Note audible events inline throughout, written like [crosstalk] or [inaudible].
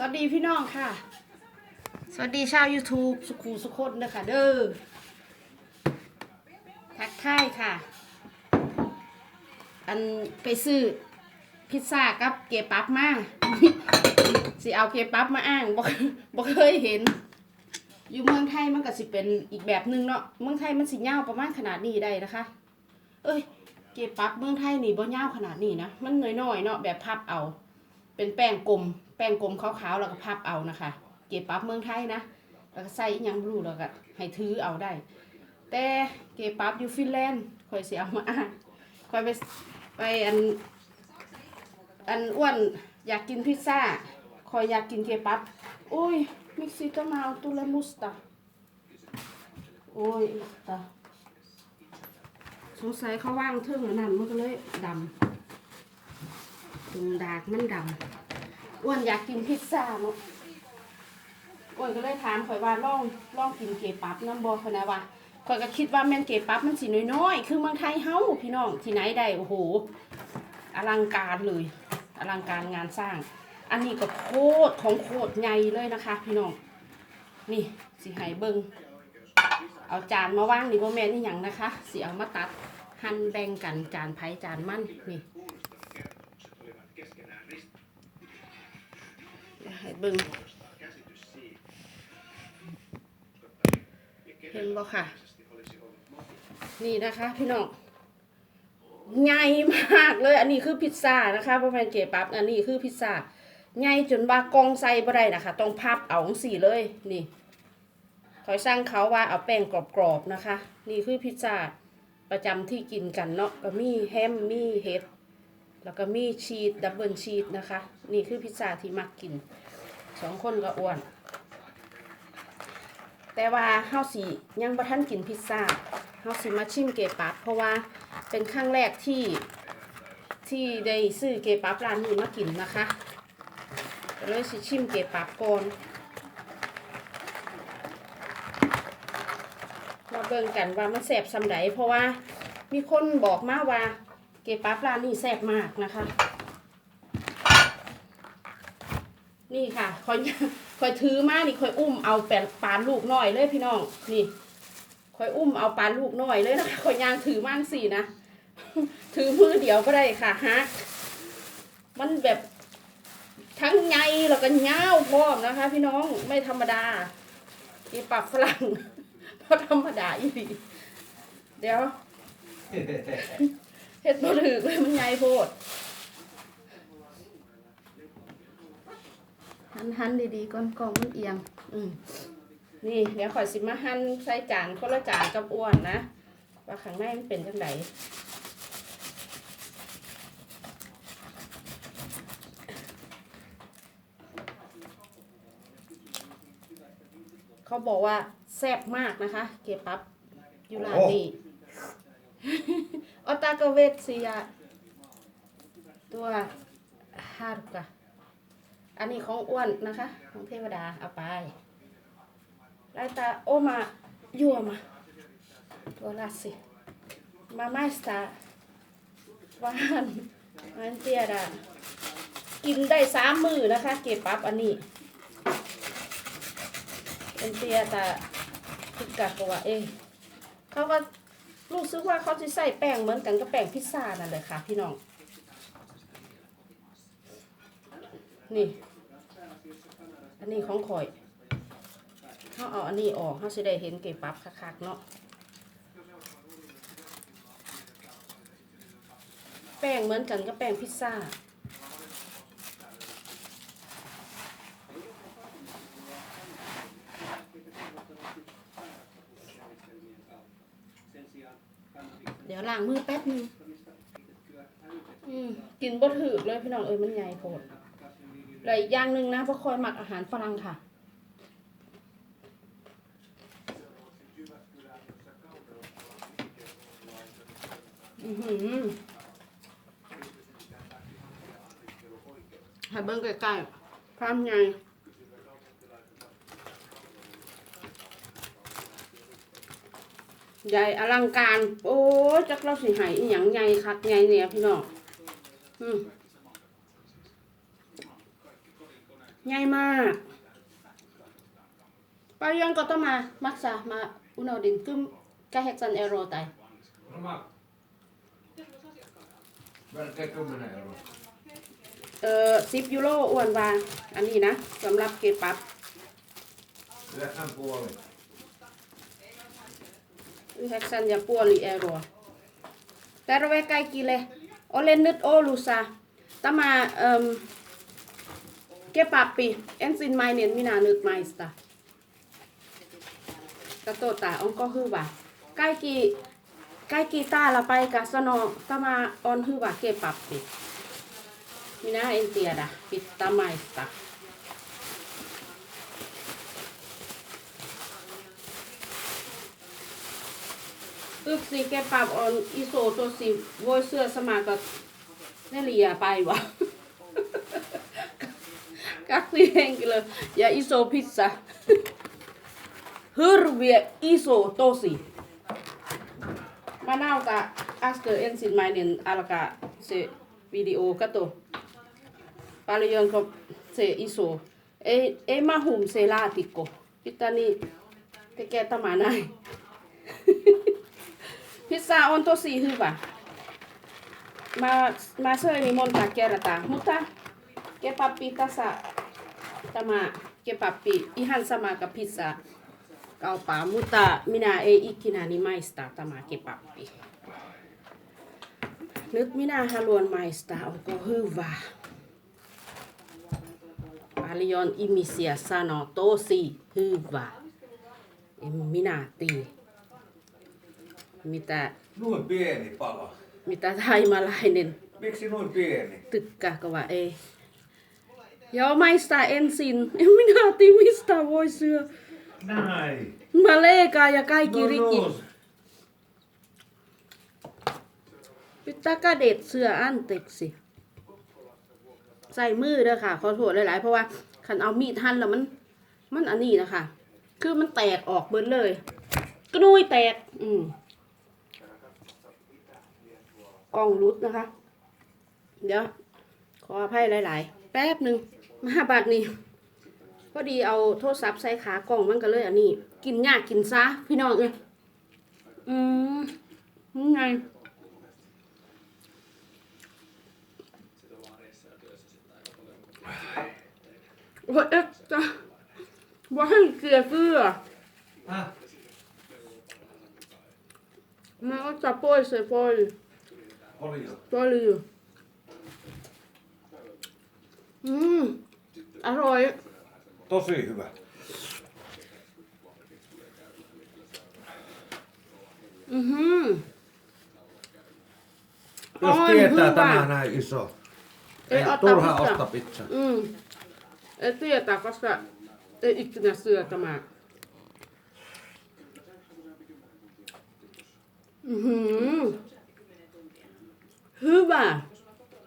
สวัสดีพี่น้องค่ะ สวัสดีชาว YouTube สุขูสุคนนะคะเด้อทักทายค่ะ อันไปซื้อพิซซ่ากับเกปับมาสิเอาเกปับมาอ้างบ่บ่เคยเห็น อยู่เมืองไทยมันก็สิเป็นอีกแบบหนึงเนาะเมืองไทยมันสิยาวประมาณขนาดนี้ได้นะคะ เอ้ยเกปับเมืองไทยนี่บ่ยาวขนาดนี้นะมันน้อยๆเนาะแบบพับเอา เป็นแป้งกลม แป้งกลมขาวๆแล้วก็พับเอานะคะ เก็บปั๊บเมืองไทยนะ แล้วก็ใส่ยังบลูแล้วก็ให้ถือเอาได้ แต่เก็บปั๊บอยู่ฟินแลนด์คอยเสียเอามาอ่านคอยไปไปอันอันอ้วนอยากกินพิซซ่า คอยอยากกินเก็บปั๊บโอ้ยมิกซิตมาเอาตุเลมุสตาโอ้ยตาสงสัยเขาว่างเทิงนนั้นมันก็เลยดำ ตุ่มดากมันดำอ้วนอยากกินพิซซ่าเนาะอ้วนก็เลยถามข่อยว่าลองลองกินเกปับน้ำบอคนะว่าข่อยก็คิดว่าแม่นเกปับมันสิน้อยๆ คือเมืองไทยเฮาพี่น้องที่ไหนได้โอ้โหอลังการเลยอลังการงานสร้าง อันนี้ก็โคตรของโคตรใหญ่เลยนะคะ พี่น้องนี่สิให้เบิงเอาจานมาว่างนี่บ่แม่นนี่หยังนะคะสิเอามาตัดหั่นแบ่งกันจานไผ่จานมันนี่ เบิ่งเห็นบ่ค่ะ นี่นะคะ พี่น้องใหญ่มากเลย อันนี้คือพิซซ่านะคะพ่อแม่นเก๋ปั๊บอันนี้คือพิซซ่าใหญ่จนว่ากองใส่บ่ได้นะคะ ต้องพับเอาสี่เลยนี่คอยสร้างเขาว่าเอาแป้งกรอบๆนะคะ นี่คือพิซซ่าประจำที่กินกันเนาะก็มีแฮมมีเห็ดแล้วก็มีชีสดับเบิลชีสนะคะ นี่คือพิซซ่าที่มักกิน สองคนก็อ้วน แต่ว่าเฮาสิยังบ่ทันกินพิซซ่าเฮาสิมาชิมเกปับเพราะว่าเป็นครั้งแรกที่ที่ได้ซื้อเกปับร้านนี้มากินนะคะเลยสิชิมเกปับก่อนมาเบิ่งกันว่ามันแซ่บซำใดเพราะว่ามีคนบอกมาว่าเกปับร้านนี้แซ่บมากนะคะ นี่ค่ะคอยคอยถือมานี่คอยอุ้มเอาแปนปานลูกน้อยเลยพี่น้อง นี่คอยอุ้มเอาปานลูกน้อยเลยนะคะคอยยางถือมาสี่นะ ถือมือเดียวก็ได้ค่ะฮะมันแบบทั้งไงแล้วก็เงาพร้อมนะคะ พี่น้องไม่ธรรมดาอีปรับฝรั่งเพราะธรรมดาอีดีเดี๋ยวเห็ดบ่ถือเลยมันไงโพด หันหันดีๆก่อนกล่องมันเอียง อืมนี่เดี๋ยวข่อยสิมาหั่นใส่จานคนละจานกับอ้วนนะว่าข้างในมันเป็นจังไดเขาบอกว่าแซ่บมากนะคะ เก็บปั๊บอยู่ร้านนี้ออตากาเวตซียาตัวฮารุกะ อันนี้ของอ้วนนะคะ ของเทวดาเอาไปไลตาโอมายั่วมาตัวลาสิ มาไม่สตาวานมันเตียดากินได้สามมือนะคะ เก็บปั๊บอันนี้เป็นเตียตาพิกากว่าเองเขาก็รู้สึกว่าเขาจะใส่แป้งเหมือนกันกับแป้งพิซซ่านั่นเลยค่ะ พี่น้อง นี่ อันนี้ของข่อยเขาเอาอันนี้ออกเขาจะได้เห็นเก็บปั๊บคักๆเนาะแป้งเหมือนกันกับแป้งพิซซ่าเดี๋ยวล้างมือแป๊บนึงอืมกินบ่ถือเลยพี่น้องเอ้ยมันใหญ่โพด และอีกอย่างหนึ่งนะเพราะคอยหมักอาหารฝรั่งค่ะ อือหือให้เบิ้งใกล้ๆความใหญ่ใหญ่อลังการ โอ้ยจักเราสิหายอีหยังใหญ่คักใหญ่เนี่ยพี่น้องอืม ง่ายมากปายองก็ต้องมามักษามาอุณหดินกึมกะเฮกซันเอโรตายเอ่อสิบยูโรอ้วนวางอันนี้นะสำหรับเกตปับและข้ปัวเลยแฮกซันยาปัวลีเอโรแต่เราไปใกล้กี่เลยโอเลนึดโอลูซาตมาเอ่อ ähm, kebappi. Ensimmäinen minä nyt maista. Katsotaan, onko hyvä. Kaikki, kaikki täällä paikassa sanoo, tämä on hyvä kebappi. Minä en tiedä, pitää maista. Yksi kebab on iso tosi. Voi syödä samaa kuin neljä päivää. Kaksi henkilöä ja iso pizza. Hirviä iso tosi. Mä nautan äsken ensimmäinen alkaa se video, kato. Paljonko se iso. Ei, ei mahu se laatikko. Pitää niin tekee tämä näin. [laughs] Pizza on tosi hyvä. Mä, mä söin monta kertaa, mutta kebabbi tässä, tämä kebabbi ihan sama kuin pizza kauppaa, mutta minä ei ikinä niin maistaa tämä kebabbi. Nyt minä haluan maistaa, onko hyvä. Paljon ihmisiä sanoo tosi hyvä. En minä tiedä mitä, Noin pieni pala. mitä taimalainen Miksi noin pieni? tykkääkö vai ei. Joo, maistaa ensin. En minä tiedä, mistä voi syö. Näin. Mä leekaan ja kaikki No, rikki. no. Pitää kädet syö anteeksi ใส่มือเด้อค่ะ ขอโทษหลายๆ เพราะว่าคันเอามีดหั่นแล้วมัน มันอันนี้นะคะ คือมันแตกออกเบิดเลย กระนุยแตก อืมกล้องรุดนะคะ เดี๋ยว ขออภัยหลาย ๆ แป๊บหนึ่ง มาบัดนี้พอดีเอาโทรศัพท์ใส่ขากล้องมันก็เลยอันนี้ กินยากกินซะพี่น้องเอ้ยอืมยังไงโอ้ยเอ๊ะจะว่าให้เกลือเกลือ Häh? มันก็จะโป้ยใส่โป้ย Oli jo. โป้ยอยู่ Tosi hyvä. Mm -hmm. Jos On tietää hyvä. tämä näin iso. Ei Ei, turha pizza. osta pizza. Mm. Ei tietää, koska ei ikinä syö tämä. Mm-hmm. Hyvä.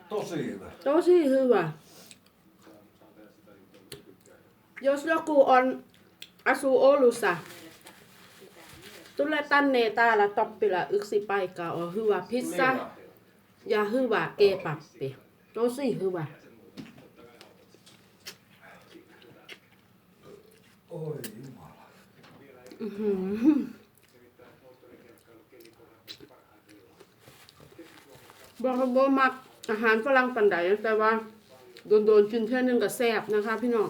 Tosi hyvä. Tosi hyvä. Jos joku on, asuu Oulussa, tule tänne täällä Toppila yksi paikka on hyvä pizza ja hyvä kebappi. Tosi hyvä. Oi jumala. บอกว่าบ่มักอาหารฝรั่งปันใดแต่ว่า โดน ๆ กินเท่านึงก็แซ่บนะคะพี่น้อง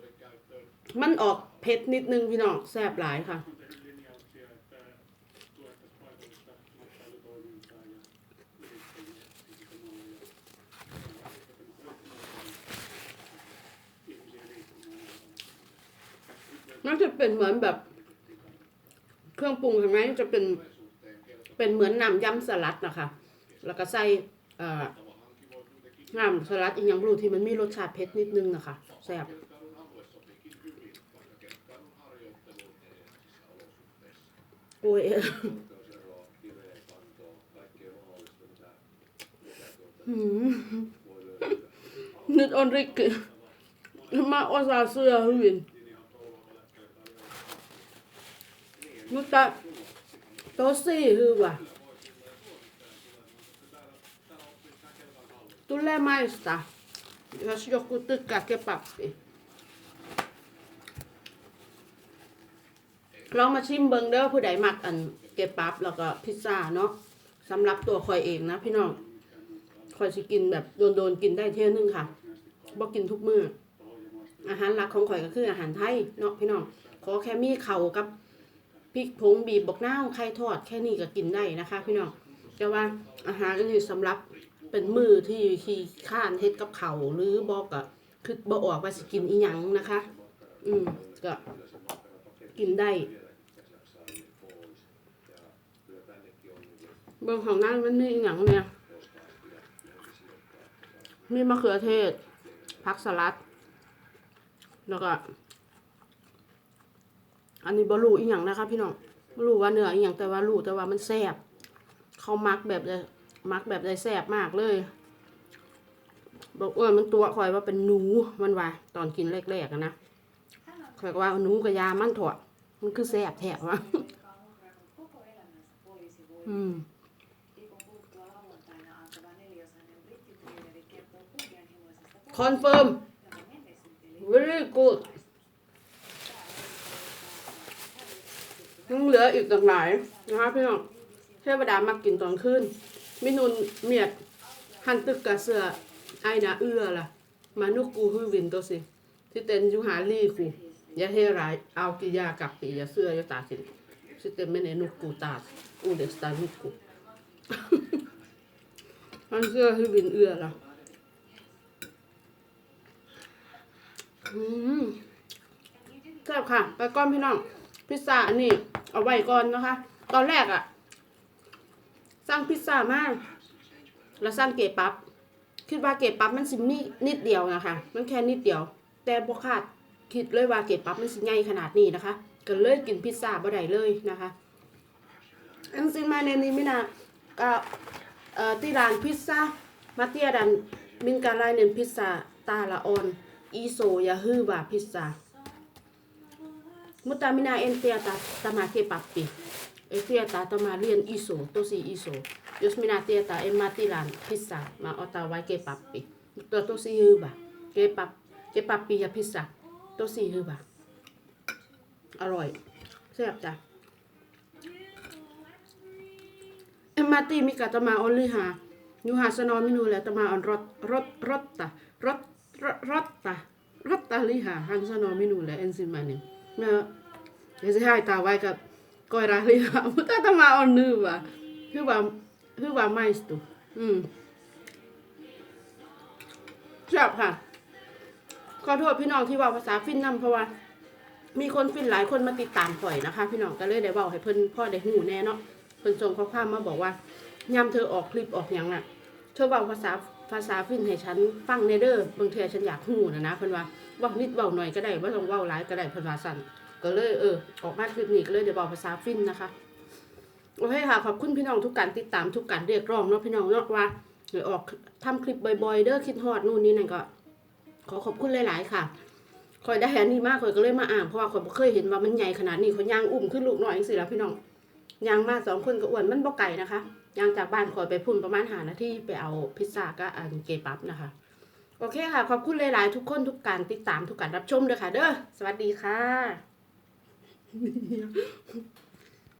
มันออกเผ็ดนิดนึงพี่น้องแซ่บหลายค่ะ มันจะเป็นเหมือนแบบ เครื่องปรุงข้างในจะเป็นเป็นเหมือนน้ำยำสลัดนะคะแล้วก็ใส่น้ำสลัดอีกอย่างรู้ที่มันมีรสชาติเผ็ดนิดนึงนะคะแซ่บ puhe... Mm. Nyt on rikki. Mä osaan syödä hyvin. Mutta tosi hyvä. Tulee maista, jos joku tykkää kebabia. ลองมาชิมเบิงเด้อผู้ใดมักอันเก็บปั๊บแล้วก็พิซซ่าเนาะสำหรับตัวคอยเองนะพี่น้องคอยสิกินแบบโดนๆกินได้เท่ยนึงค่ะบ่กินทุกมื้ออาหารหลักของข่อยก็คืออาหารไทยเนาะพี่น้องขอแค่มีเข่ากับพริกผงบีบบักนาไข่ทอดแค่นี้ก็กินได้นะคะ พี่น้องแต่ว่าอาหารอันนี้สำหรับเป็นมือที่ขี้ข้านเฮ็ดกับเขาหรือบอกก็คือบ่ออกว่าสิกินอีหยังนะคะ อืมก็กินได้ เบื้องของนั่นมันมีอหย่างเนี่ยมีมะเขือเทศผักสลัด แล้วก็ อันนี้บรูอีหยังนะคะพี่น้องบรูว่าเนื้ออีหยังแต่ว่ารู้แต่ว่ามันแซ่บเขามักแบบเลยมักแบบเลยแซ่บมากเลย บอกเออมันตัวคอยว่าเป็นหนูมันว่าตอนกินแรกๆนะคอยก็ว่าหนูกับยามันถั่วมันคือแซ่บแถบวะอืม kunnianhimoisesta คอนเฟิร์ม joka menestysteli very good ยังเหลืออีกต่างหลายนะคะพี่น้องเทวดามากินตอนคืนมินุนเมียดหันตึกกะเสือไอนะเอื้อล่ะ มานุกกูฮือวินตัวสิ ที่เต็นยูหาลี่คูยาเฮรายเอากิยากับปียาเสื้อยาตาสิสิเต็นไม่เนนุกกูตาอูเดสตานุกกูมันเสื้อฮือวินเอื้อล่ะ อืมแซ่บค่ะ ไปก้อนพี่น้อง พิซซ่าอันนี้ เอาไว้ก่อนนะคะ ตอนแรกอะสั่งพิซซ่ามาก แล้วสั่งเกรดปั๊บคิดว่าเกรดปั๊บมันสิมีนิดเดียวนะคะ มันแค่นิดเดียว แต่บ่คาดคิดเลยว่าเกรดปั๊บมันสิใหญ่ขนาดนี้นะคะก็เลยกินพิซซ่าบ่ได้เลยนะคะอันซินมาในนี้ไมินาก็ที่ร้านพิซซ่ามาเตียดันมินการไลเนนพิซซ่าตาละออน อีโซยาฮือบาพิซซ่ามุตามินาเอ็นเตียตาตมาเคปัปปิเอเตียตาตมาเรียนอีโซโตซีอีโซยสมินาเตียตาเอ็มมาติลานพิซซ่ามาออตาไวเกปัปปิตัวโตซีฮือบาเกปัปเกปัปปิยาพิซซ่าโตซีฮือบาอร่อยแซ่บจ้ะเอ็มมาติมีกาตมาออนลิฮายูหาสนอมินูแล้วตมาออนรสรสรสตะรส rotta rotta lihaa. Hän sanoo minulle ensimmäinen. Mä, ja se haetaan vaikka koira lihaa, mutta tämä on hyvä. Hyvä, hyvä maistu. Mm. ชอบค่ะ ขอโทษพี่น้องที่ว่าภาษาฟินนำเพราะว่า มีคนฟินหลายคนมาติดตามข่อยนะคะ พี่น้องก็เลยได้บอกให้เพิ่นพ่อได้หูแน่เนาะเพิ่นส่งข้อความมาบอกว่า ยาเธอออกคลิปออกอย่างน่ะ เธอว่าภาษา ภาษาฟินให้ฉันฟังในเด้อบางเทื่อฉันอยากหูนะนะเพิ่นว่าว้านิดเว้าหน่อยก็ได้บ่ต้องเว้าหลายก็ได้เพิ่นว่าสั่นก็เลยเออออกมาคลิปนี้ก็เลยได้เว้าภาษาฟินนะคะโอเคค่ะขอบคุณพี่น้องทุกการติดตามทุกการเรียกร้องเนาะพี่น้องเนาะว่าเดี๋ยวออกทำคลิปบ่อยๆ เด้อคิดฮอดนู่นนี่นั่นก็ ขอขอบคุณหลายๆค่ะคอยได้อันนี้มากคอยก็เลยมาอ่านเพราะว่าคอยบ่เคยเห็นว่ามันใหญ่ขนาดนี้เขาย่างอุ้มขึ้นลูกน้อยจังสิแล้วพี่น้องย่างมาสองคนก็อ้วนมันบ่ไก่นะคะ ย่างจากบ้านคอยไปพุ่นประมาณหานาทีไปเอาพิซซ่าก็อันเกปับนะคะ โอเคค่ะ ขอบคุณหลาย ๆ ทุกคนทุกการติดตามทุกการรับชมด้วยค่ะ เด้อสวัสดีค่ะ